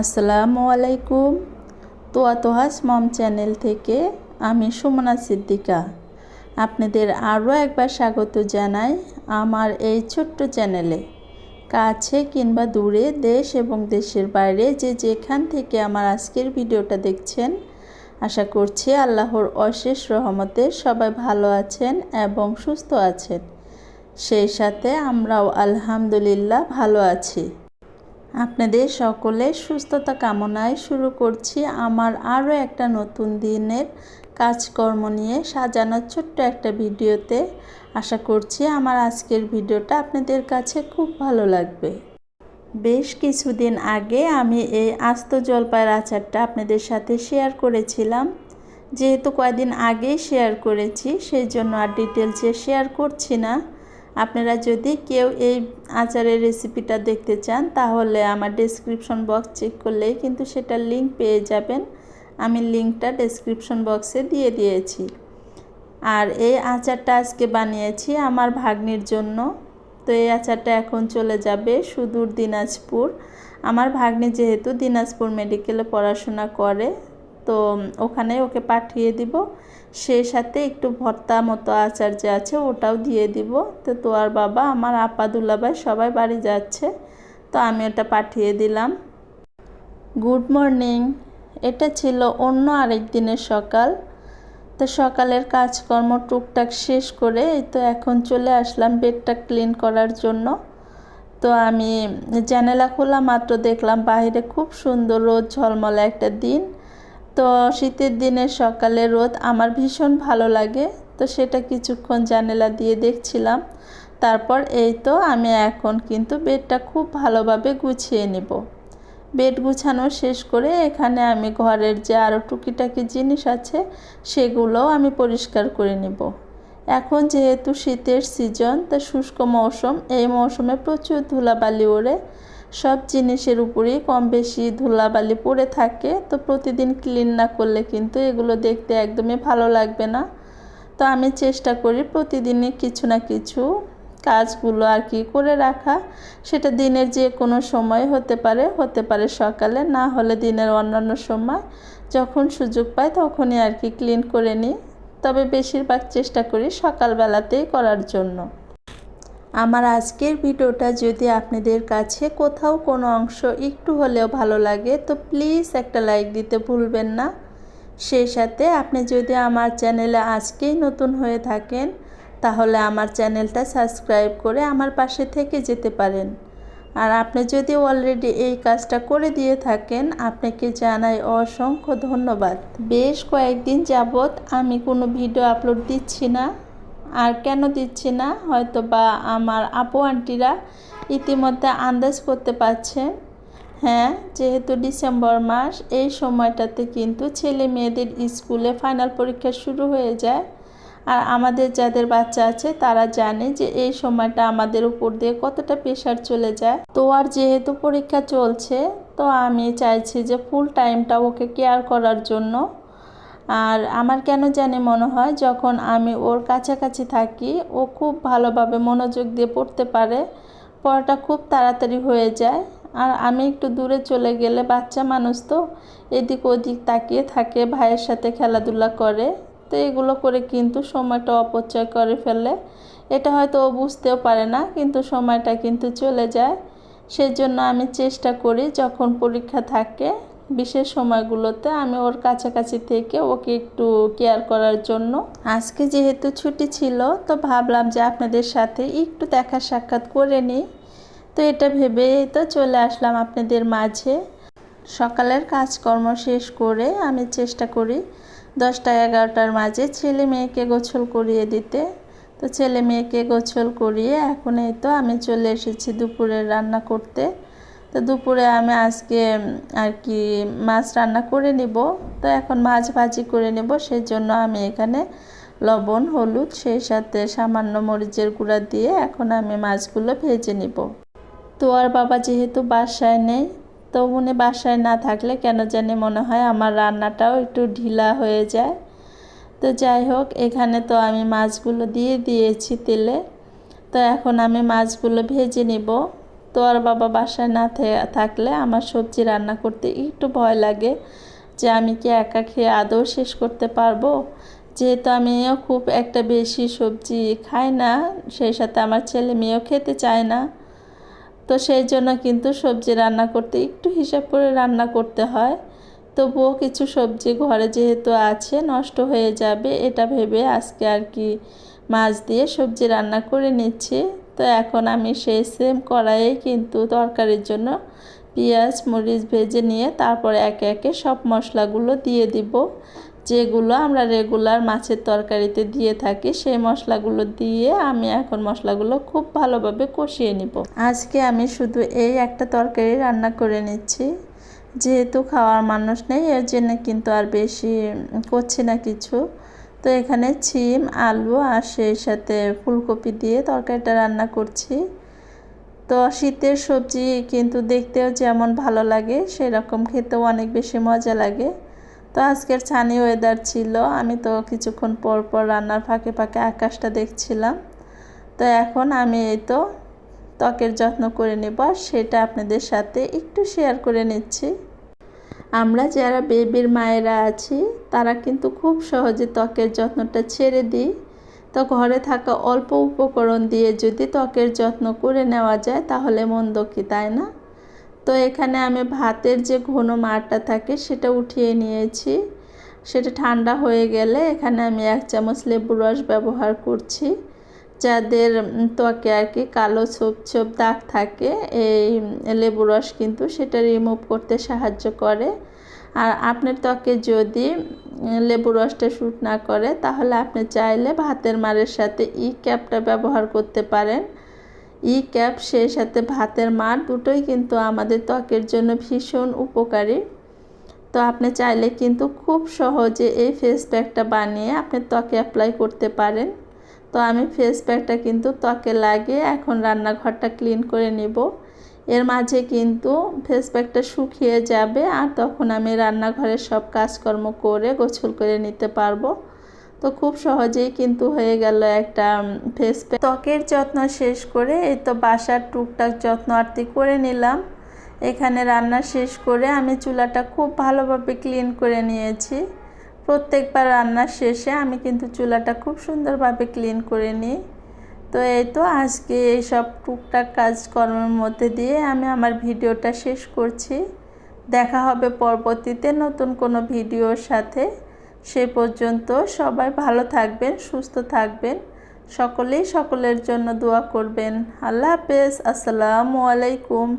আসসালামু আলাইকুম। তোয়া তোহাস মম চ্যানেল থেকে আমি সুমনা সিদ্দিকা। আপনাদের আরও একবার স্বাগত জানাই আমার এই ছোট্ট চ্যানেলে। কাছে কিংবা দূরে দেশ এবং দেশের বাইরে যে যেখান থেকে আমার আজকের ভিডিওটা দেখছেন, আশা করছি আল্লাহর অশেষ রহমতে সবাই ভালো আছেন এবং সুস্থ আছেন। সেই সাথে আমরাও আলহামদুলিল্লাহ ভালো আছি। আপনাদের সকলে সুস্থতা কামনায় শুরু করছি আমার আরও একটা নতুন দিনের কাজকর্ম নিয়ে সাজানো ছোট্ট একটা ভিডিওতে। আশা করছি আমার আজকের ভিডিওটা আপনাদের কাছে খুব ভালো লাগবে। বেশ কিছুদিন আগে আমি এই আস্ত জলপাইয়ের আচারটা আপনাদের সাথে শেয়ার করেছিলাম। যেহেতু কয়েকদিন আগেই শেয়ার করেছি, সেই জন্য আর ডিটেলসে শেয়ার করছি না। আপনারা যদি কেউ এই আচারের রেসিপিটা দেখতে চান, তাহলে আমার ডেসক্রিপশন বক্স চেক করলেই কিন্তু সেটার লিঙ্ক পেয়ে যাবেন। আমি লিঙ্কটা ডেসক্রিপশন বক্সে দিয়ে দিয়েছি। আর এই আচারটা আজকে বানিয়েছি আমার ভাগ্নির জন্য। তো এই আচারটা এখন চলে যাবে সুদূর দিনাজপুর। আমার ভাগ্নি যেহেতু দিনাজপুর মেডিকেলে পড়াশোনা করে, তো ওখানে ওকে পাঠিয়ে দিব। সেই সাথে একটু ভর্তা মতো আচার যে আছে ওটাও দিয়ে দিব। তো তোয়ার বাবা, আমার আপা দুলাভাই সবাই বাড়ি যাচ্ছে, তো আমি ওটা পাঠিয়ে দিলাম। Good morning. এটা ছিল অন্য আরেক দিনের সকাল। তো সকালের কাজকর্ম টুকটাক শেষ করে এই তো এখন চলে আসলাম বেডটা ক্লিন করার জন্য। তো আমি জানালা খোলা মাত্র দেখলাম, বাইরে খুব সুন্দর রোদ ঝলমলে একটা দিন। তো শীতের দিনে সকালে রোদ আমার ভীষণ ভালো লাগে, তো সেটা কিছুক্ষণ জানেলা দিয়ে দেখছিলাম। তারপর এই তো আমি এখন কিন্তু বেডটা খুব ভালোভাবে গুছিয়ে নিব। বেড গুছানো শেষ করে এখানে আমি ঘরের যে আরও টুকিটাকি জিনিস আছে, সেগুলোও আমি পরিষ্কার করে নিব। এখন যেহেতু শীতের সিজন, তা শুষ্ক মৌসুম, এই মৌসুমে প্রচুর ধুলাবালি ওড়ে। সব জিনিসের উপরেই কম বেশি ধুলাবালি পড়ে থাকে, তো প্রতিদিন ক্লিন না করলে কিন্তু এগুলো দেখতে একদমই ভালো লাগবে না। তো আমি চেষ্টা করি প্রতিদিনই কিছু না কিছু কাজগুলো আর কি করে রাখা। সেটা দিনের যে কোনো সময় হতে পারে হতে পারে সকালে, না হলে দিনের অন্যান্য সময়। যখন সুযোগ পাই তখনই আর কি ক্লিন করে নিই। তবে বেশিরভাগ চেষ্টা করি সকালবেলাতেই করার জন্য। আমার আজকের ভিডিওটা যদি আপনাদের কাছে কোথাও কোনো অংশ একটু হলেও ভালো লাগে, তো প্লিজ একটা লাইক দিতে ভুলবেন না। সেই সাথে আপনি যদি আমার চ্যানেলে আজকেই নতুন হয়ে থাকেন, তাহলে আমার চ্যানেলটা সাবস্ক্রাইব করে আমার পাশে থেকে যেতে পারেন। আর আপনি যদি অলরেডি এই কাজটা করে দিয়ে থাকেন, আপনাকে জানাই অসংখ্য ধন্যবাদ। বেশ কয়েকদিন যাবৎ আমি কোনো ভিডিও আপলোড দিচ্ছি না। আর কেন দিচ্ছি না? হয়তো বা আমার আপু, আন্টিরা ইতিমধ্যে আন্দাজ করতে পারছেন হ্যাঁ যেহেতু ডিসেম্বর মাস, এই সময়টাতে কিন্তু ছেলে মেয়েদের স্কুলে ফাইনাল পরীক্ষা শুরু হয়ে যায়। আর আমাদের যাদের বাচ্চা আছে, তারা জানে যে এই সময়টা আমাদের উপর দিয়ে কতটা প্রেশার চলে যায়। তো আর যেহেতু পরীক্ষা চলছে, তো আমি চাইছি যে ফুল টাইমটা ওকে কেয়ার করার জন্য। আর আমার কেন জানি মনে হয়, যখন আমি ওর কাছাকাছি থাকি, ও খুব ভালোভাবে মনোযোগ দিয়ে পড়তে পারে, পড়াটা খুব তাড়াতাড়ি হয়ে যায়। আর আমি একটু দূরে চলে গেলে বাচ্চা মানুষ তো এদিক ওদিক তাকিয়ে থাকে, ভাইয়ের সাথে খেলাধুলা করে। তো এগুলো করে কিন্তু সময়টা অপচয় করে ফেলে এটা হয়তো ও বুঝতেও পারে না, কিন্তু সময়টা কিন্তু চলে যায়। সেজন্য আমি চেষ্টা করি যখন পরীক্ষা থাকে বিশেষ সময়গুলোতে, আমি ওর কাছাকাছি থেকে ওকে একটু কেয়ার করার জন্য। আজকে যেহেতু ছুটি ছিল, তো ভাবলাম যে আপনাদের সাথে একটু দেখা সাক্ষাৎ করে নিই। তো এটা ভেবে তো চলে আসলাম আপনাদের মাঝে। সকালের কাজকর্ম শেষ করে আমি চেষ্টা করি দশটা এগারোটার মাঝে ছেলে মেয়েকে গোছল করিয়ে দিতে। তো ছেলে মেয়েকে গোছল করিয়ে এখন এই তো আমি চলে এসেছি দুপুরের রান্না করতে। তো দুপুরে আমি আজকে আর কি মাছ রান্না করে নিব। তো এখন মাছ ভাজি করে নেব সেই জন্য আমি এখানে লবণ, হলুদ, সেই সাথে সামান্য মরিচের গুঁড়া দিয়ে এখন আমি মাছগুলো ভেজে নিব। তো আর বাবা যেহেতু বাসায় নেই তো উনি বাসায় না থাকলে কেন জানি মনে হয় আমার রান্নাটাও একটু ঢিলা হয়ে যায়। তো যাই হোক, এখানে তো আমি মাছগুলো দিয়ে দিয়েছি তেলে। তো এখন আমি মাছগুলো ভেজে নিব। তো আর বাবা বাসায় না থাকলে আমার সবজি রান্না করতে একটু ভয় লাগে যে আমি কি একা খেয়ে আদৌ শেষ করতে পারব। যেহেতু আমিও খুব একটা বেশি সবজি খাই না, সেই সাথে আমার ছেলে মেয়েও খেতে চায় না। তো সেই জন্য কিন্তু সবজি রান্না করতে একটু হিসাব করে রান্না করতে হয়। তবুও কিছু সবজি ঘরে যেহেতু আছে, নষ্ট হয়ে যাবে, এটা ভেবে আজকে আর কি মাছ দিয়ে সবজি রান্না করে নিচ্ছি। তো এখন আমি সেই সেম কড়াইয়ে কিন্তু তরকারির জন্য পেঁয়াজ, মরিচ ভেজে নিয়ে তারপরে একে একে সব মশলাগুলো দিয়ে দিব। যেগুলো আমরা রেগুলার মাছের তরকারিতে দিয়ে থাকি, সেই মশলাগুলো দিয়ে আমি এখন মশলাগুলো খুব ভালোভাবে কষিয়ে নিব। আজকে আমি শুধু এই একটা তরকারি রান্না করে নিচ্ছি। যেহেতু খাওয়ার মানুষ নেই, এর জন্য কিন্তু আর বেশি করছি না কিছু। তো এখানে ছিম, আলু আর সেই সাথে ফুলকপি দিয়ে তরকারিটা রান্না করছি। তো শীতের সবজি কিন্তু দেখতেও যেমন ভালো লাগে, সেরকম খেতেও অনেক বেশি মজা লাগে। তো আজকের ছানি ওয়েদার ছিল, আমি তো কিছুক্ষণ পর পর রান্নার ফাঁকে ফাঁকে আকাশটা দেখছিলাম। তো এখন আমি এই তো ত্বকের যত্ন করে নেব সেটা আপনাদের সাথে একটু শেয়ার করে নিচ্ছি। আমরা যারা বেবির মায়েরা আছি, তারা কিন্তু খুব সহজে ত্বকের যত্নটা ছেড়ে দিই। তো ঘরে থাকা অল্প উপকরণ দিয়ে যদি ত্বকের যত্ন করে নেওয়া যায়, তাহলে মন্দ কি, তাই না? তো এখানে আমি ভাতের যে ঘন মারটা থাকে সেটা উঠিয়ে নিয়েছি। সেটা ঠান্ডা হয়ে গেলে এখানে আমি এক চামচ লেবু রস ব্যবহার করছি। যাদের ত্বকে আর কি কালো ছোপ ছোপ দাগ থাকে, এই লেবু রস কিন্তু সেটা রিমুভ করতে সাহায্য করে। আর আপনার ত্বকে যদি লেবু রসটা শ্যুট না করে, তাহলে আপনি চাইলে ভাতের মারের সাথে ই ক্যাপটা ব্যবহার করতে পারেন। ই ক্যাপ সেই সাথে ভাতের মার দুটোই কিন্তু আমাদের ত্বকের জন্য ভীষণ উপকারী। তো আপনি চাইলে কিন্তু খুব সহজে এই ফেস প্যাকটা বানিয়ে আপনি ত্বকে অ্যাপ্লাই করতে পারেন। তো আমি ফেস প্যাকটা কিন্তু ত্বকে লাগিয়ে এখন রান্নাঘরটা ক্লিন করে নেব। এর মাঝে কিন্তু ফেস প্যাকটা শুকিয়ে যাবে আর তখন আমি রান্নাঘরের সব কাজকর্ম করে গোছল করে নিতে পারব। তো খুব সহজেই কিন্তু হয়ে গেল একটা ফেস প্যাক ত্বকের যত্ন শেষ করে, এই তো বাসার টুকটাক যত্ন আরতি করে নিলাম। এখানে রান্না শেষ করে আমি চুলাটা খুব ভালোভাবে ক্লিন করে নিয়েছি। প্রত্যেকবার রান্নার শেষে আমি কিন্তু চুলাটা খুব সুন্দরভাবে ক্লিন করে নিই। তো এই তো আজকে এই সব টুকটাক কাজকর্মের মধ্যে দিয়ে আমি আমার ভিডিওটা শেষ করছি। দেখা হবে পরবর্তীতে নতুন কোনো ভিডিওর সাথে। সে পর্যন্ত সবাই ভালো থাকবেন, সুস্থ থাকবেন। সকলেই সকলের জন্য দোয়া করবেন। আল্লাহ হাফেজ। আসসালামু আলাইকুম।